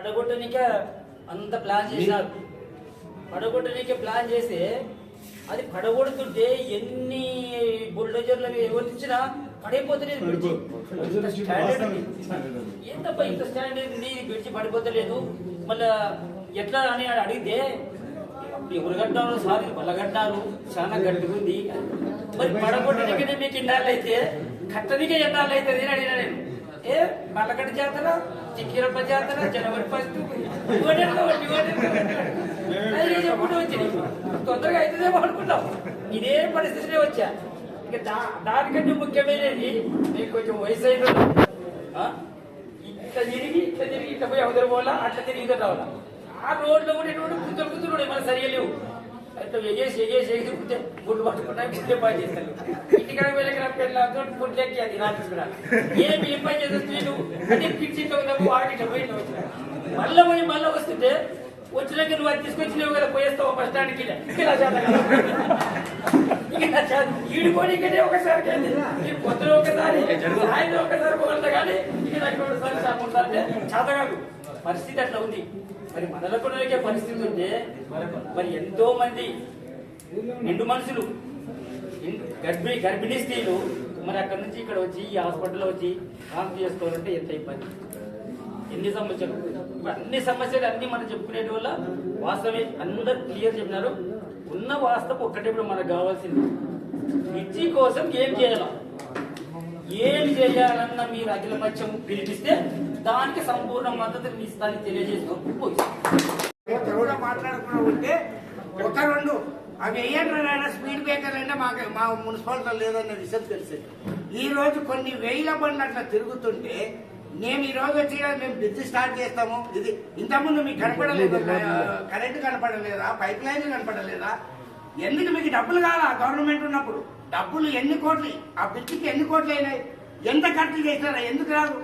పడగొట్టనికే అంత ప్లాన్ చేసినారు పడగొట్టనికే ప్లాన్ చేస్తే అది పడగొడుతుంటే ఎన్ని బుల్డోజర్లు అవి ఎవరిచ్చినా పడైపోతలేదు. ఇంత స్టాండర్డ్ బ్రిడ్జి పడిపోతలేదు? మళ్ళా ఎట్లా అని అడిగితే ఎవరు కట్టారు? సార్ మళ్ళా కట్టారు. చాలా గట్టిగా ఉంది. మరి పడగొట్టనికనే మీకు ఇన్నాళ్ళు అయితే కట్టనికే ఎన్నాళ్ళు అవుతుంది అని అడిగినా నేను. ఏ మల్లగడ్డ జాతర చిక్కిరప్ప జాతర జనవరి ఫస్ట్ చెప్పుకుంటూ వచ్చింది తొందరగా అవుతుందేమో అనుకున్నాం. ఇదే పరిస్థితిలో వచ్చా. ఇక దా దానికంటే ముఖ్యమైనది నీకు కొంచెం వయసు అయిన ఇంత తిరిగి ఇట్లా తిరిగి ఇట్లా పోయి అవతల పోవాలా? అట్లా తిరిగి రావాలా? ఆ రోడ్లో కూడా ఎటువంటి గుర్తులు గుర్తులు మన సరిగా లేవు. అట్లా ఎగేసి ఎగేసి ఎగేసి గుడ్డే గుడ్డు పట్టుకుంటా గుడ్డే పని చేస్తాను ఇంటికాడ వెళ్ళిన పెళ్ళతో గుడ్లెక్కి అది రాసుకురా ఏమి ఏం పని చేస్తుంది నువ్వు? అంటే పిచ్చి వాడి ఆడిట పోయిన మళ్ళీ పోయి మళ్ళీ వస్తుంటే వచ్చినాక నువ్వు అది తీసుకొచ్చినావు కదా పోయేస్తావు బస్ స్టాండ్కి ఇలా ఇక్కడే ఒకసారి కానీ ఈ పొద్దున ఒకసారి ఆయన ఒకసారి పోగలుగుతా కానీ ఇక నాకు ఒకసారి చేత కాదు. పరిస్థితి అట్లా ఉంది. మరి మనలకొనకే పరిస్థితి ఉంటే మరి ఎంతో మంది నిండు మనుషులు ఇన్- గర్భిణీ గర్భిణీ స్త్రీలు మరి అక్కడి నుంచి ఇక్కడ వచ్చి ఈ హాస్పిటల్లో వచ్చి కాంతి చేసుకోవాలంటే ఎంత ఇబ్బంది? ఎన్ని సమస్యలు? అన్ని సమస్యలు అన్ని మనం చెప్పుకునేటి వల్ల వాస్తవమే అందరు క్లియర్ చెప్పినారు. ఉన్న వాస్తవం ఒక్కటే ఇప్పుడు మనకు కావాల్సింది. విద్య కోసం ఏం చేయాలి? ఏం చేయాలన్న మీరు అఖిల పక్షం పిలిపిస్తే దానికి సంపూర్ణ మద్దతు ఇస్తానని తెలియజేస్తూ కూడా మాట్లాడుకున్నా ఉంటే ఒక రెండు. అవి వేయండి స్పీడ్ బ్రేకర్ అంటే మాకు మా మున్సిపాలిటీ లేదన్న విషయం తెలిసింది ఈ రోజు కొన్ని వేల బండ్లు అట్లా తిరుగుతుంటే మేము ఈ రోజు వచ్చి మేము బ్రిడ్జ్ స్టార్ట్ చేస్తాము. ఇది ఇంతకుముందు మీకు కనపడలేదు? కరెంట్ కనపడలేదా? పైప్ లైన్ కనపడలేదా? ఎందుకు మీకు డబ్బులు కావాలా గవర్నమెంట్ ఉన్నప్పుడు? డబ్బులు ఎన్ని కోట్లు? ఆ బ్రిడ్జికి ఎన్ని కోట్లు అయినాయి? ఎంత ఖర్చు చేసినారా? ఎందుకు రాదు?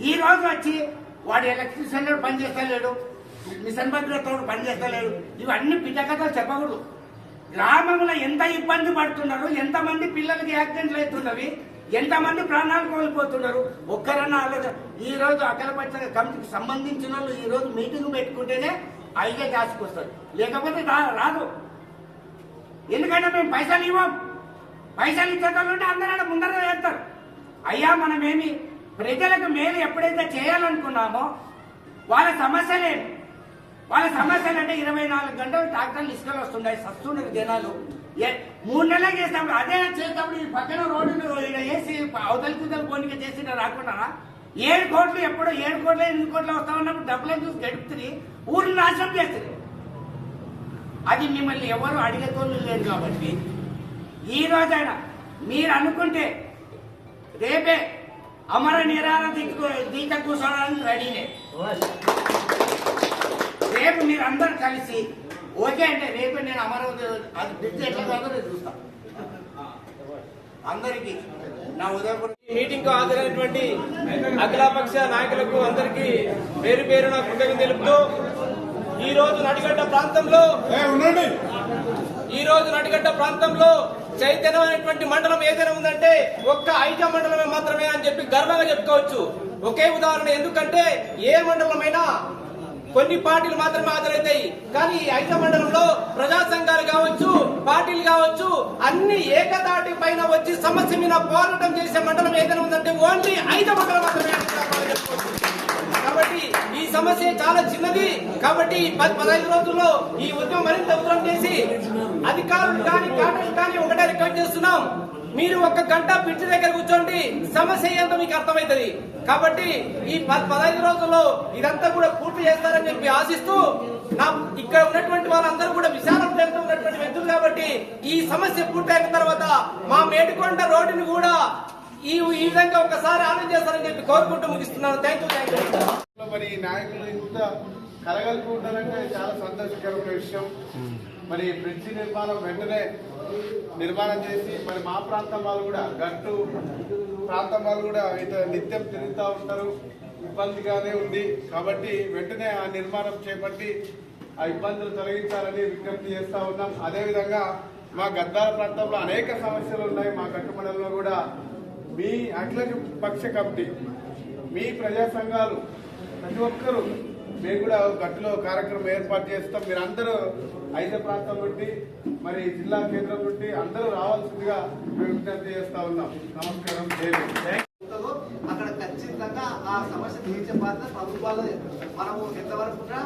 ఈ రోజు వచ్చి వాడు ఎలక్ట్రీషియన్ పని చేస్తలేడు మిషన్ భద్రతో పనిచేస్తలేడు. ఇవన్నీ పిట్టకథలు చెప్పకూడదు. గ్రామంలో ఎంత ఇబ్బంది పడుతున్నారు ఎంతమంది పిల్లలకి యాక్సిడెంట్లు అవుతున్నవి ఎంతమంది ప్రాణాలు కోల్పోతున్నారు ఒక్కరన్నా ఆలోచన. ఈ రోజు అఖిలపక్ష కమిటీకి సంబంధించిన వాళ్ళు ఈ రోజు మీటింగ్ పెట్టుకుంటేనే ఐదే దాచుకొస్తారు లేకపోతే రా- రాదు. ఎందుకంటే మేము పైసలు ఇవ్వం. పైసలు ఇచ్చేటోళ్ళంటే అందరూ ముందర చేస్తారు అయ్యా మనమేమి ప్రజలకు మేలు ఎప్పుడైతే చేయాలనుకున్నామో వాళ్ళ సమస్యలే. వాళ్ళ సమస్యలు అంటే ఇరవై నాలుగు గంటలు ట్రాక్టర్లు ఇసుకలు వస్తున్నాయి సస్తున్నారు జనాలు. ఏ- మూడు నెలలు చేసినప్పుడు అదే చేసేటప్పుడు ఈ పక్కన రోడ్డు ఈడ వేసి అవతల కుదలు పోనీకి చేసి రాకుండా ఏడు కోట్లు ఎప్పుడో ఏడు కోట్లు ఎనిమిది కోట్లు వస్తామన్నప్పుడు డబ్బులను చూసి గడుపుతుంది ఊరిని నాశనం చేస్తుంది అది మిమ్మల్ని ఎవరు అడిగేతోళ్ళు లేరు కాబట్టి. ఈ రోజైనా మీరు అనుకుంటే రేపే అమర నిరాల దీక్ష కూర్చోడానికి రెడీనే రేపు మీరు అందరు కలిసి ఓకే అంటే రేపు నేను అమరావతి అది బ్రిడ్జ్ ఎట్లా కాదో నేను చూస్తాను అందరికీ నా ఉదయపూర్ ఈ మీటింగ్కు హాజరైనటువంటి అఖిలపక్ష నాయకులకు అందరికీ పేరు పేరున కృతజ్ఞత తెలుపుతూ ఈ రోజు నడిగడ్డ ప్రాంతంలో ఈ రోజు నడిగడ్డ ప్రాంతంలో చైతన్యమైనటువంటి మండలం ఏదైనా ఉందంటే ఒక్క ఐక్య మండలమే మాత్రమే అని చెప్పి గర్వంగా చెప్పుకోవచ్చు ఒకే ఉదాహరణ ఎందుకంటే ఏ మండలమైనా కొన్ని పార్టీలు మాత్రమే హాజరవుతాయి కానీ ఈ మండలంలో ప్రజా సంఘాలు కావచ్చు పార్టీలు కావచ్చు అన్ని ఏకతాటి పైన వచ్చి సమస్య మీద పోరాటం చేసే మండలం ఏదైనా ఉందంటే ఓన్లీ ఐద మండలం మాత్రమే చెప్పుకోవచ్చు. కాబట్టి ఈ సమస్య చాలా చిన్నది. కాబట్టి ఈ పది పదహైదు రోజుల్లో ఈ ఉద్యమం మరింత ఉద్యమం చేసి అధికారులు కానీ కాంట్రాక్ట్ కానీ ఒకటే రిక్వెస్ట్ చేస్తున్నాం. మీరు ఒక గంట పిచ్చి దగ్గర కూర్చోండి. సమస్య ఏంటో మీకు అర్థమవుతుంది. కాబట్టి ఈ పదహైదు రోజుల్లో ఇదంతా కూడా పూర్తి చేస్తారని చెప్పి ఆశిస్తూ నా ఇక్కడ ఉన్నటువంటి వాళ్ళందరూ కూడా విశాల ఉన్నటువంటి వ్యక్తులు కాబట్టి ఈ సమస్య పూర్తయిన తర్వాత మా మేడికొండ రోడ్డుని కూడా ఈ ఈ విధంగా ఒకసారి ఆలోచన చేస్తారని చెప్పి కోరుకుంటూ ముగిస్తున్నాను. థ్యాంక్ యూ థ్యాంక్ యూ మరి నాయకులు ఇంత కలగలుపు ఉండాలంటే చాలా సంతోషకరమైన విషయం. మరి బ్రిడ్జి నిర్మాణం వెంటనే నిర్మాణం చేసి మరి మా ప్రాంతం వాళ్ళు కూడా గట్టు ప్రాంతం వాళ్ళు కూడా ఇత నిత్యం తిరుగుతూ ఉంటారు. ఇబ్బందిగానే ఉంది. కాబట్టి వెంటనే ఆ నిర్మాణం చేపట్టి ఆ ఇబ్బందులు తొలగించాలని విజ్ఞప్తి చేస్తూ ఉన్నాం. అదేవిధంగా మా గద్దాల ప్రాంతంలో అనేక సమస్యలు ఉన్నాయి. మా గట్టు మండలంలో కూడా మీ అఖిల పక్ష కమిటీ మీ ప్రజా సంఘాలు ప్రతి ఒక్కరూ మేము కూడా గట్టులో కార్యక్రమం ఏర్పాటు చేస్తాం. మీరు అందరూ ఐదో ప్రాంతం నుండి మరి జిల్లా కేంద్రం నుండి అందరూ రావాల్సిందిగా మేము విజ్ఞప్తి చేస్తా ఉన్నాం. నమస్కారం జై హింద్. ఉంటుందో అక్కడ ఖచ్చితంగా ఆ సమస్య తీర్చే బాధ్యత ప్రభుత్వాలే మనము ఎంతవరకు కూడా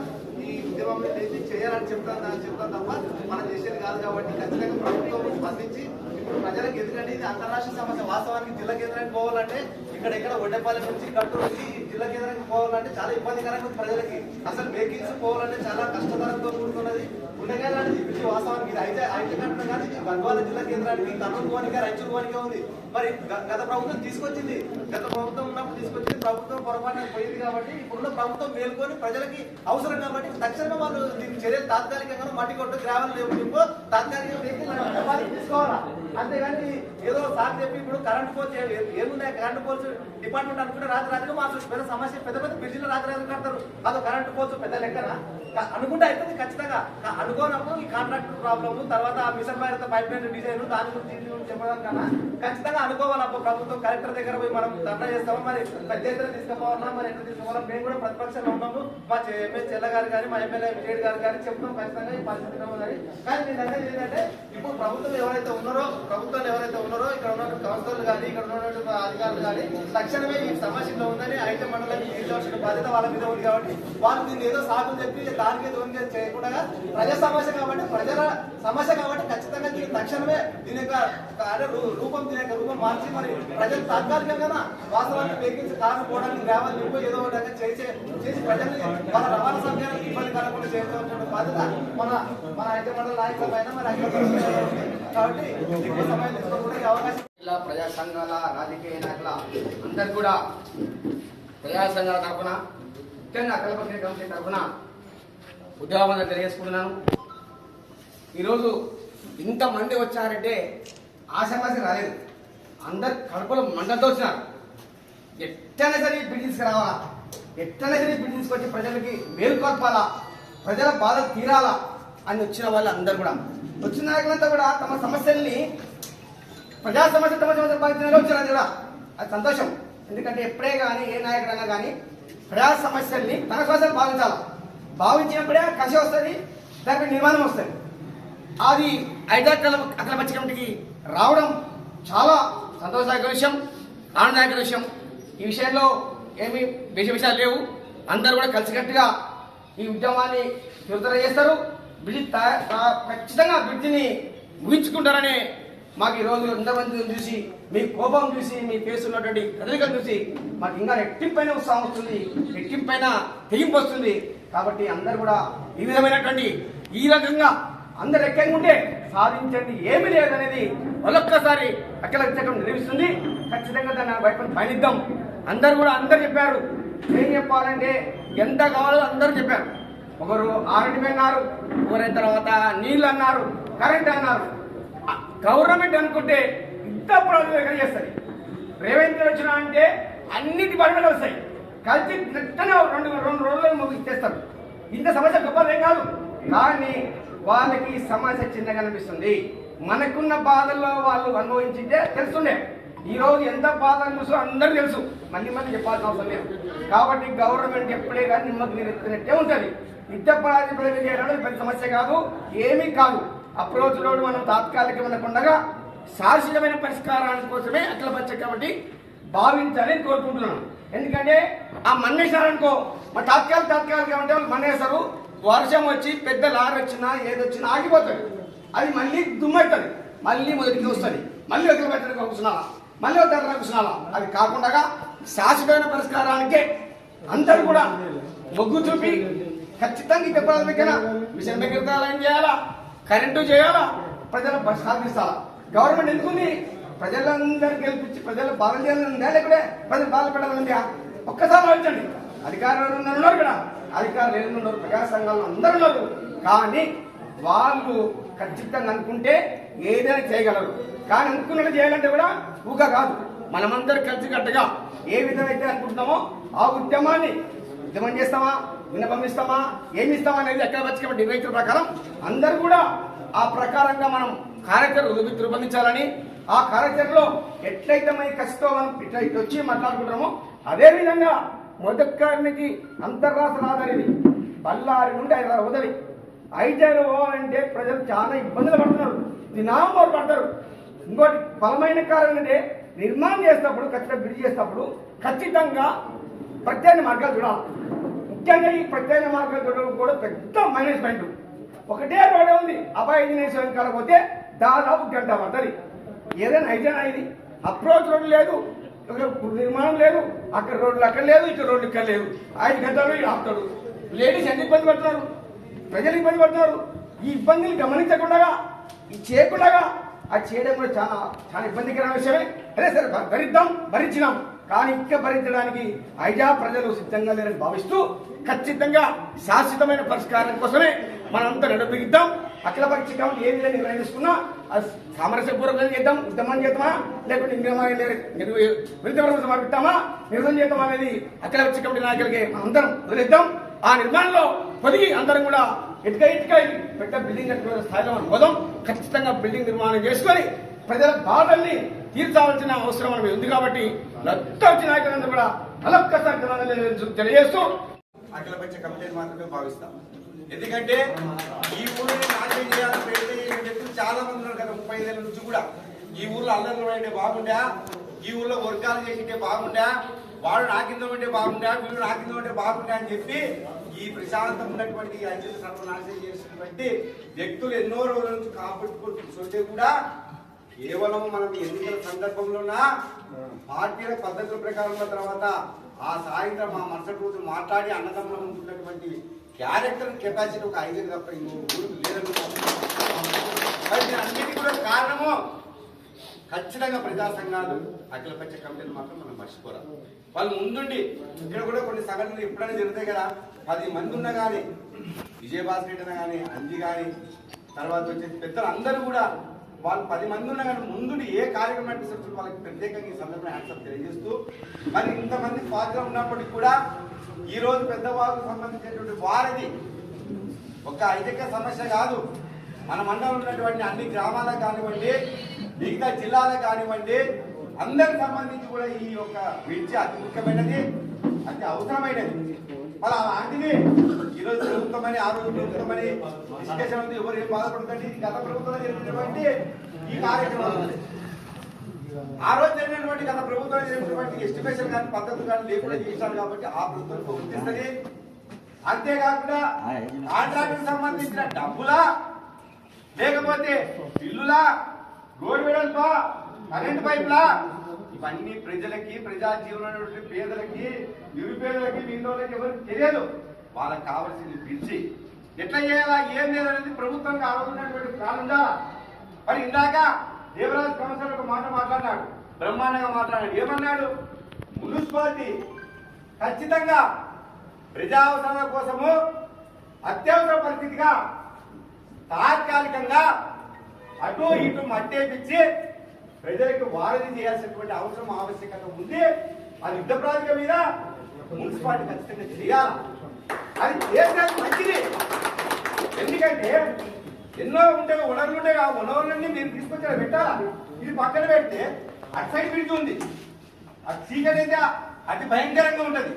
ఈ ఉద్యమం అనేది చేయాలని చెప్తాను చెప్తాను తప్ప మనం చేసేది కాదు కాబట్టి ఖచ్చితంగా ప్రభుత్వం స్పందించి ఇప్పుడు ప్రజలకు ఎదురండి ఇది అంతరాష్ట్రీయ సమస్య వాస్తవానికి జిల్లా కేంద్రానికి పోవాలంటే ఇక్కడ ఇక్కడ ఒడ్డపల్లి నుంచి గట్టు నుంచి జిల్లా కేంద్రానికి పోవాలంటే చాలా ఇబ్బందికరంగా ఉంది ప్రజలకి. అసలు వెహికల్స్ పోవాలంటే చాలా కష్టతరంతో కూడుకున్నది. ఉండగలని ఇది వాస్తవానికి ఇది అయితే అయితే కట్టడం కానీ గద్వాల జిల్లా కేంద్రానికి కర్నూలు కోనిక రాయచూరు కోనిక ఉంది. మరి గత ప్రభుత్వం తీసుకొచ్చింది. గత ప్రభుత్వం తీసుకొచ్చింది ప్రభుత్వం పొరపాటున పోయింది కాబట్టి ఇప్పుడున్న ప్రభుత్వం మేల్కొని ప్రజలకి అవసరం కాబట్టి తక్షణమే వాళ్ళు దీని చర్యలు తాత్కాలికంగా మట్టి కొట్టు గ్రామాలు లేవు తాత్కాలికంగా వెహికల్ తీసుకోవాలా? అంతేగాని ఏదో సార్ చెప్పి ఇప్పుడు కరెంట్ పోల్స్ ఏమున్నాయి? కరెంట్ పోల్స్ డిపార్ట్మెంట్ అనుకుంటే రాత్రి రాత్రిగా మార్చు పెద్ద సమస్య పెద్ద పెద్ద బ్రిడ్జిలు రాత్రి రాత్రి కడతారు. అదో కరెంట్ పోల్స్ పెద్ద లెక్కన? అనుకుంటే అవుతుంది ఖచ్చితంగా. అనుకోనప్పుడు ఈ కాంట్రాక్టర్ ప్రాబ్లమ్ తర్వాత మిషన్ భారత పైప్ లైన్ డిజైన్ దాని గురించి చెప్పడం కన్నా ఖచ్చితంగా అనుకోవాలి అప్పుడు ప్రభుత్వం. కలెక్టర్ దగ్గర పోయి మనం దండ చేస్తాము? మరి పెద్ద ఎత్తున తీసుకుపోవాలన్నా? మరి ఎట్లా తీసుకోవాలా మేము కూడా ప్రతిపక్షంలో ఉన్నాము. మా ఎంఎస్ చెల్ల గారు కానీ మా ఎమ్మెల్యే విజయ్ గారు కానీ చెప్తాం ఖచ్చితంగా ఈ పరిస్థితి కానీ నేను అనేది ఏంటంటే ఇప్పుడు ప్రభుత్వం ఎవరైతే ఉన్నారో ప్రభుత్వాలు ఎవరైతే ఉన్నారో ఇక్కడ ఉన్న కౌన్సిలర్లు కానీ ఇక్కడ ఉన్నటువంటి అధికారులు కానీ తక్షణమే ఈ సమస్యలో ఉందని ఐటీ మండలానికి తీసుకోవాల్సిన బాధ్యత వాళ్ళ మీద ఉంది కాబట్టి వాళ్ళు దీన్ని ఏదో సాకులు చెప్పి దానికి దోనికి చేయకుండా ప్రజా సమస్య కాబట్టి ప్రజల సమస్య కాబట్టి ఖచ్చితంగా దీన్ని తక్షణమే దీని యొక్క రూపం దీని యొక్క రూపం మార్చి మరి ప్రజలు తాత్కాలికంగా వాస్తవానికి వెహికల్స్ కారు పోవడానికి గ్రామాలు నింపు ఏదో ఒక చేసే చేసి ప్రజల్ని వాళ్ళ రవాణా సౌకర్యాలకు ఇబ్బంది కలగకుండా చేయవలసిన బాధ్యత మన మన ఐటీ మండల నాయకులపైన మరి అఖిల జిల్లా ప్రజా సంఘాల రాజకీయ నాయకుల అందరు కూడా ప్రజా సంఘాల తరఫున ముఖ్యంగా కల్పక్రియ కమిటీ తరఫున ఉద్యోగం తెలియజేసుకుంటున్నాను. ఈరోజు ఇంతమంది వచ్చారంటే ఆశామాసి రాలేదు. అందరు కడుపులో మండలతో వచ్చినారు. ఎట్టైనా సరే ఈ రావాలా తీసుకురావాలా? ఎట్టైనా సరే ఈ వచ్చి తీసుకొచ్చి ప్రజలకి మేలుకొల్పాలా ప్రజల బాధలు తీరాలా? అని వచ్చిన వాళ్ళు అందరు కూడా. వచ్చిన నాయకులంతా కూడా తమ సమస్యల్ని ప్రజా సమస్య తమ సమస్య భావించిన వచ్చినది కూడా. అది సంతోషం. ఎందుకంటే ఎప్పుడే కానీ ఏ నాయకుడైనా కానీ ప్రజా సమస్యల్ని తన సమస్యలు భావించాలి? భావించినప్పుడే కసి వస్తుంది దానికి నిర్మాణం వస్తుంది. అది ఐదాకల అఖిల పక్ష కమిటీకి రావడం చాలా సంతోషదాయక విషయం ఆనందదాయక విషయం. ఈ విషయంలో ఏమి విష విషయాలు లేవు. అందరూ కూడా కలిసికట్టుగా ఈ ఉద్యమాన్ని తీవ్రతర చేస్తారు. బిడ్డ ఖచ్చితంగా బ్రిడ్జిని ముగించుకుంటారని మాకు ఈ రోజు ఇంతమంది చూసి మీ కోపం చూసి మీ ఫేస్ ఉన్నటువంటి కదలికలు చూసి మాకు ఇంకా రెట్టింపైన ఉత్సాహం వస్తుంది రెట్టింపైన తెగింపు వస్తుంది. కాబట్టి అందరు కూడా ఈ విధమైనటువంటి ఈ రకంగా అందరు ఎక్కంగా ఉంటే సాధించండి. ఏమి లేదనేది ఒక్కొక్కసారి అక్కడ చట్టం నిర్మిస్తుంది ఖచ్చితంగా దాన్ని బయట పయనిద్దాం. అందరు కూడా అందరు చెప్పారు. ఏం చెప్పాలంటే ఎంత కావాలో అందరూ చెప్పారు. ఒకరు ఆర్ఎండ్బి అన్నారు ఒకరైన తర్వాత నీళ్ళు అన్నారు కరెంట్ అన్నారు. గవర్నమెంట్ అనుకుంటే ఇంత ప్రాబ్లం ఎక్కడ చేస్తుంది. రేవంత్ వచ్చిన అంటే అన్ని డిపార్ట్మెంట్లు వస్తాయి. కలిసి నెట్టనే రెండు రెండు రోజులు చేస్తారు. ఇంత సమస్య గొప్పదేం కాదు. కానీ వాళ్ళకి సమస్య చిన్నగా అనిపిస్తుంది. మనకున్న బాధల్లో వాళ్ళు అనుభవించింటే తెలుస్తుండే. ఈరోజు ఎంత బాధ అనిపిస్తుందో అందరూ తెలుసు. మళ్ళీ మళ్ళీ చెప్పాల్సిన అవసరం లేదు. కాబట్టి గవర్నమెంట్ ఎప్పుడే కానీ నిమ్మకు నీరెత్తినట్టే ఉంటుంది. నిత్య ప్రాతిపదిక చేయడం పెద్ద సమస్య కాదు ఏమీ కాదు. అప్రోచ్ రోడ్ మనం తాత్కాలికమైన ఉండగా శాశ్వతమైన పరిష్కారానికి కోసమే అఖిల పచ్చ కాబట్టి భావించాలని కోరుకుంటున్నాను. ఎందుకంటే ఆ మన్నేశారనుకో మా తాత్కాలిక తాత్కాలిక అంటే వాళ్ళు మన్నేస్తారు వర్షం వచ్చి పెద్ద లారీ వచ్చినా ఏదొచ్చినా ఆగిపోతుంది. అది మళ్ళీ దుమ్మెత్తది. మళ్ళీ మొదటికి వస్తుంది. మళ్ళీ ఒకరి పచ్చడికి కూర్చున్నావా మళ్ళీ ఒక దగ్గర కూర్చున్నావా అది కాకుండా శాశ్వతమైన పరిష్కారానికే అందరూ కూడా మొగ్గు చూపి ఖచ్చితంగా ఈ దగ్గర మిషన్ విగ్రహాలు చేయాలా? కరెంటు చేయాలా? ప్రజల బస్ సాధిస్తారా గవర్నమెంట్ ఎందుకుంది? ప్రజలందరూ గెలిపించి ప్రజలు బాగా చేయాలందా లేకపోతే ప్రజలు బాధ పెట్టాలందా ఒక్కసారి ఆలోచించండి. అధికారులు ఉన్నారు? కదా. అధికారులు ఏమి ఉన్నారు? ప్రజా సంఘాలు అందరూ ఉన్నారు. కానీ వాళ్ళు ఖచ్చితంగా అనుకుంటే ఏదైనా చేయగలరు. కానీ అనుకున్నట్టు చేయాలంటే కూడా ఊక కాదు. మనమందరూ కలిసికట్టుగా ఏ విధమైతే అనుకుంటున్నామో ఆ ఉద్యమాన్ని ఉద్యమం చేస్తామా? విన్నపం ఇస్తామా ఏమి ఇస్తామా అనేది ఎక్కడ వచ్చి డివైజర్ ప్రకారం అందరూ కూడా ఆ ప్రకారంగా మనం కార్యచరణ రూపొందించాలని ఆ కార్యాచరణలో ఎట్లయితే మన కసితో మనం ఇట్లా ఇటు వచ్చి మాట్లాడుకుంటామో అదే విధంగా మొదటికి అంతర్రాష్ట్ర రాదనేది బళ్ళారి నుండి హైదరాబాద్ వదిలి ఐదారు పోవాలంటే ప్రజలు చాలా ఇబ్బందులు పడుతున్నారు. దినామోరు పడతారు. ఇంకోటి బలమైన కారణం అంటే నిర్మాణం చేసినప్పుడు ఖచ్చితంగా బిల్డ్ చేసినప్పుడు ఖచ్చితంగా ప్రత్యేక మార్గాలు చూడాలి. ముఖ్యంగా ఈ ప్రత్యేక మార్గం కూడా పెద్ద మేనేజ్మెంట్ ఒకటే రోడ్డే ఉంది అబ్బాయి ఇంజనీర్ కాడ పోతే దాదాపు గంట పడుతుంది. ఏదైనా అయితేనా ఇది? అప్రోచ్ రోడ్డు లేదు నిర్మాణం లేదు అక్కడ రోడ్లు అక్కడ లేదు ఇక్కడ రోడ్లు ఇక్కడ లేదు. ఐదు గంటలు ఈడు ఆపుతాడు లేడీస్ ఎంత ఇబ్బంది పడుతున్నారు? ప్రజలు ఇబ్బంది పడుతున్నారు. ఈ ఇబ్బందులు గమనించకుండా ఇది చేయకుండా అది చేయడం కూడా చాలా చాలా ఇబ్బందికరమైన విషయమే. అదే సరే భరిద్దాం భరించినాం. కానీ ఇక్క భరించడానికి ఐజా ప్రజలు సిద్ధంగా లేరని భావిస్తూ ఖచ్చితంగా శాశ్వతమైన పరిష్కారం కోసమే మనంతా నడుపుగిద్దాం. అఖిల పక్షి కమిటీ ఏ విధంగా నిర్ణయం తీసుకున్నా అది సామరస్యపూర్వకంగా చేద్దాం ఉద్యమం చేద్దామా? లేకుంటే విరుద్ధ సమర్పిస్తామా నిర్ణయం చేద్దాం అనేది అఖిల పక్షి కమిటీ నాయకులకి అందరం వదిలేద్దాం. ఆ నిర్మాణంలో పొదిగి అందరం కూడా ఇటుక ఇటుక పెద్ద బిల్డింగ్ కట్టుకునే స్థాయిలో మనం పోదాం. ఖచ్చితంగా బిల్డింగ్ నిర్మాణం చేసుకొని ప్రజల బాధల్ని తీర్చాల్సిన అవసరం మనకి ఉంది కాబట్టి లబ్ధ వచ్చిన నాయకులందరూ కూడా అలొక్కసారి ధన్యవాదాలు తెలియజేస్తూ అఖిలపక్ష కమిటీని మాత్రమే భావిస్తాం. ఎందుకంటే ఈ ఊరిని నాశనం చేయాలని పెడితే వ్యక్తులు చాలా మంది ఉన్నారు కదా ముప్పై ఐదేళ్ళ నుంచి కూడా. ఈ ఊర్లో అల్లర్లు పడితే బాగుండా? ఈ ఊర్లో వర్గాలు చేసింటే బాగుండా? వాడు నా కింద ఉంటే బాగుండా? వీళ్ళు నా కింద ఉంటే బాగుండా అని చెప్పి ఈ ప్రశాంతం ఉన్నటువంటి అంజలి అంచెలు సర్వనాశనం చేసినటువంటి వ్యక్తులు ఎన్నో రోజుల నుంచి కాపాడుకుంటుంటే కూడా కేవలం మనం ఎన్నికల సందర్భంలోనా? పార్టీల పద్ధతుల ప్రకారం ఉన్న తర్వాత ఆ సాయంత్రం ఆ మరుసటి రోజు మాట్లాడి అన్నదమ్ముల ముందు ఉన్నటువంటి క్యారెక్టర్ కెపాసిటీ ఒక ఐదు తప్ప ఇంకో ఊరికి లేదనుకుంటున్నాను కూడా కారణము ఖచ్చితంగా ప్రజా సంఘాలు అఖిలపక్ష కమిటీలు మాత్రం మనం మర్చిపోరా. వాళ్ళు ముందుండి ఇక్కడ కూడా కొన్ని సంఘటనలు ఎప్పుడైనా జరుగుతాయి కదా? పది మంది ఉన్నా కానీ విజయభాస్కర్ రెడ్డి కానీ అంజి కానీ తర్వాత వచ్చేసి పెద్దలు అందరూ కూడా వాళ్ళు పది మంది ఉన్నా కానీ ముందుండి ఏ కార్యక్రమం అనిపిస్తారు వాళ్ళకి ప్రత్యేకంగా ఈ సందర్భంగా యాన్సర్ తెలియజేస్తూ మరి ఇంతమంది పాత్ర ఉన్నప్పటికీ కూడా ఈ రోజు పెద్దవాళ్ళకు సంబంధించినటువంటి వారిది ఒక ఐదక సమస్య కాదు. మన మండలం ఉన్నటువంటి అన్ని గ్రామాలకు కానివ్వండి మిగతా జిల్లాలకు కానివ్వండి అందరికి సంబంధించి కూడా ఈ యొక్క విద్య అతి ముఖ్యమైనది. అది అవసరమైనది. మరి అలాంటిది. ఈరోజు ప్రభుత్వమని ఆ రోజు ప్రభుత్వమని డిస్కషన్ ఉంది. ఎవరు ఏం బాధపడుతుంది ఇది గత ప్రభుత్వంలో జరిగినటువంటి ఈ కార్యక్రమం ఆ రోజు జరిగినటువంటి గత ప్రభుత్వం జరిగినటువంటి ఎస్టిమేషన్ కానీ పద్ధతులు కానీ లేకుండా చేశారు కాబట్టి ఆ ప్రభుత్వం గుర్తిస్తుంది అంతేకాకుండా కాంట్రాక్ట్ సంబంధించిన డబ్బులా లేకపోతే ఇల్లులా రోడ్ వెడల్పా కరెంట్ పైపులా ఇవన్నీ ప్రజలకి ప్రజా జీవనంలో పేదలకి నిరుపేదలకి మిగతాలకి ఎవరికి తెలియదు. వాళ్ళకి కావాల్సింది పిలిచి ఎట్లా చేయాలా ఏం లేదనేది అనేది ఆ రోజు కాలంగా మరి ఇందాక దేవరాజ్ కమిషనర్ ఒక మాట మాట్లాడినాడు బ్రహ్మాండంగా మాట్లాడాడు ఏమన్నాడు? మున్సిపాలిటీ ఖచ్చితంగా ప్రజా అవసరాల కోసము అత్యవసర పరిస్థితిగా తాత్కాలికంగా అటు ఇటు మట్టేపించి ప్రజలకు వారధి చేయాల్సినటువంటి అవసరం ఆవశ్యకత ఉంది అది యుద్ధ ప్రాతిక మీద మున్సిపాలిటీ ఖచ్చితంగా చేయాలి? అది చేసినది మంచిది. ఎందుకంటే ఎన్నో ఉంటే వనరులు ఉంటాయి ఆ వనరులన్నీ మీరు తీసుకొచ్చి పెట్టాలా? ఇది పక్కన పెడితే అటు సైడ్ బ్రిడ్జ్ ఉంది. అది చీకటి అయితే అతి భయంకరంగా ఉంటది.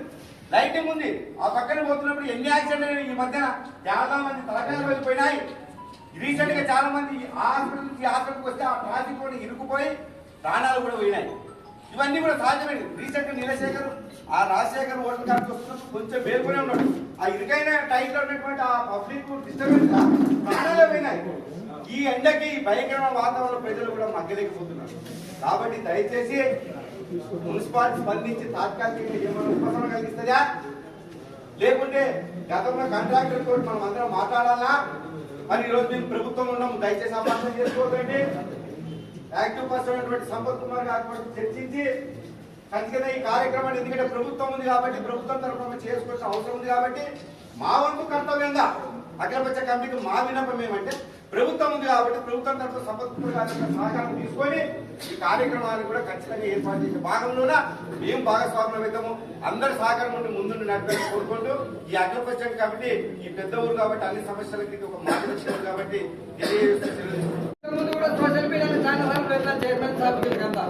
లైటింగ్ ఉంది. ఆ పక్కన పోతున్నప్పుడు ఎన్ని యాక్సిడెంట్ ఈ మధ్యన? చాలా మంది తలకాయలు వెళ్ళిపోయినాయి. రీసెంట్గా చాలా మంది ఆ హాస్పిటల్ నుంచి హాస్పిటల్కి వస్తే ఆ ట్రాఫిక్ కూడా ఇరుక్కుపోయి ప్రాణాలు కూడా పోయినాయి. ఇవన్నీ కూడా సాధ్యమైనవి రీసెంట్గా నీలశేఖర్ ఆ రాజశేఖర్ ఓటర్ కార్డు వస్తున్నప్పుడు కొంచెం మేల్కొనే ఉన్నాడు. ఆ ఇరుకైన టైట్లో ఉన్నటువంటి ఆ పబ్లిక్ డిస్టర్బెన్స్ ప్రాణాలే పోయినాయి. ఈ ఎండకి భయంకరమైన వాతావరణం ప్రజలు కూడా మగ్గలేకపోతున్నారు. కాబట్టి దయచేసి మున్సిపాలిటీ స్పందించి తాత్కాలికంగా ఏమైనా ఉపశమనం కలిగిస్తుందా లేకుంటే గతంలో కాంట్రాక్టర్ తోటి మనం అందరం మాట్లాడాలా? మరి ఈరోజు మేము ప్రభుత్వం ఉన్నాము దయచేసి అపార్థం చేసుకోకండి. యాక్టివ్ పర్సన్ అయినటువంటి సంపత్ కుమార్ గారు చర్చించి ఖచ్చితంగా ఈ కార్యక్రమాన్ని ఎందుకంటే ప్రభుత్వం ఉంది కాబట్టి ప్రభుత్వం తరఫున చేసుకోవాల్సిన అవసరం ఉంది కాబట్టి మా వంతు కర్తవ్యంగా అఖిలపక్ష కమిటీకి మా విన్నపం ఏమంటే ప్రభుత్వం ఉంది కాబట్టి ప్రభుత్వం తరఫున సంపత్ కుమార్ గారి సహకారం తీసుకొని ఈ కార్యక్రమాన్ని కూడా ఖచ్చితంగా ఏర్పాటు చేసే భాగంలోన మేము భాగస్వామ్యం అవుతాము అందరి సహకారం ఉండి ముందుండి నడపాలని కోరుకుంటూ ఈ అగ్రపచ్చం కమిటీ ఈ పెద్ద ఊరు కాబట్టి అన్ని సమస్యలకి ఇది ఒక మార్గదర్శకం కాబట్టి కూడా సోషల్ మీడియాలో చాలా సార్లు చైర్మన్ సార్ కదా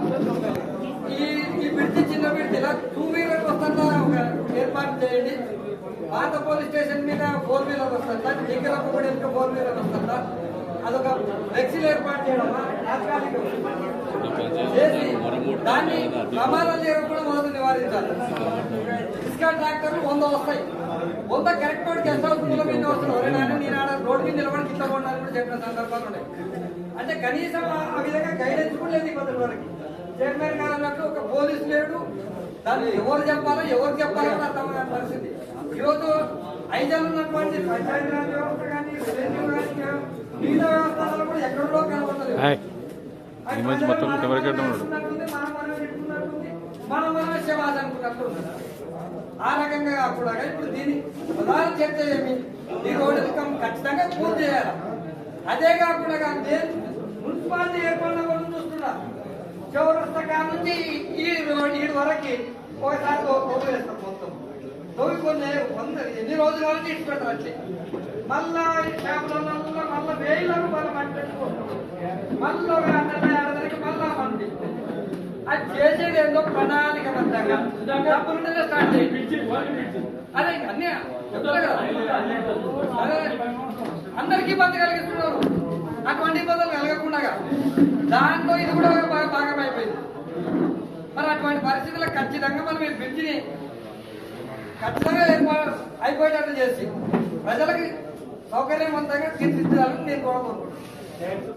ఈ ఈ చిన్న బ్రిడ్జి టూ వీలర్ వస్తుందా ఒక ఏర్పాటు చేయండి. పాత పోలీస్ స్టేషన్ మీద ఫోర్ వీలర్ వస్తుందా? దగ్గర ఇంకా ఫోర్ వీలర్ వస్తుందా? అదొక ఫ్లెక్సీలు ఏర్పాటు చేయడమా దాన్ని ప్రమాదాలు జరగకుండా మొదలు నివారించాలి. ఇసుక ట్రాక్టర్లు వంద వస్తాయి. వంద కరెక్ట్ రోడ్ గెస్ట్ హౌస్ మీద వస్తున్నారు నేను ఆడ రోడ్ మీద నిలబడి కింద కూడా చెప్పిన సందర్భాలు ఉన్నాయి. అంటే కనీసం ఆ- విధంగా గైడెన్స్ కూడా లేదు ఇబ్బందుల వరకు. చైర్మన్ గారు అన్నట్టు ఒక పోలీస్ లేడు. దాన్ని ఎవరు చెప్పాలో ఎవరు చెప్పాలో కూడా అర్థం పరిస్థితి. ఈరోజు ఐదు ఉన్నటువంటి పంచాయతీరాజ్ వ్యవస్థ కానీ రెవెన్యూ కానీ మిగతా వ్యవస్థలలో కూడా ఎక్కడో కనబడలేదు ఈ మధ్య మొత్తం ఎవరికి మనం మనం పెట్టుకున్నట్టుంది. మనం మనమే శవాజ్ అనుకున్నట్టు ఆ రకంగా కాకుండా ఇప్పుడు దీని ప్రధాన చర్చ ఏమి? ఈ రోడ్డు కం- ఖచ్చితంగా పూర్తి చేయాలి. అదే కాకుండా నేను మున్సిపాలిటీ ఏర్పడిన వాళ్ళు చూస్తున్నా. చౌరస్తా కాడ నుంచి ఈ రోడ్ ఈ వరకు ఒకసారి తోపు వేస్తాం మొత్తం. తోవి కొన్ని వంద ఎన్ని రోజుల వరకు ఇటు పెట్టారు అట్లే. మళ్ళా ఈ మళ్ళా వేల రూపాయలు మంది పెట్టుకుంటాం మళ్ళీ ఒక అన్నది మళ్ళా మంది అది చేసేది ఏందో ప్రణాళికబద్ధంగా డబ్బులుంటే స్టార్ట్ చేయండి అదే అన్నీ అందరికీ ఇబ్బంది కలిగిస్తున్నారు. అటువంటి ఇబ్బందులు కలగకుండా దాంట్లో ఇది కూడా బాగా భాగం అయిపోయింది మరి అటువంటి పరిస్థితుల్లో ఖచ్చితంగా మనం ఈ బ్రిడ్జిని ఖచ్చితంగా ఏర్పాటు అయిపోయేటట్టు చేసి ప్రజలకి సౌకర్యవంతంగా తీర్చిదిద్దాలని నేను కోరుకుంటున్నాను.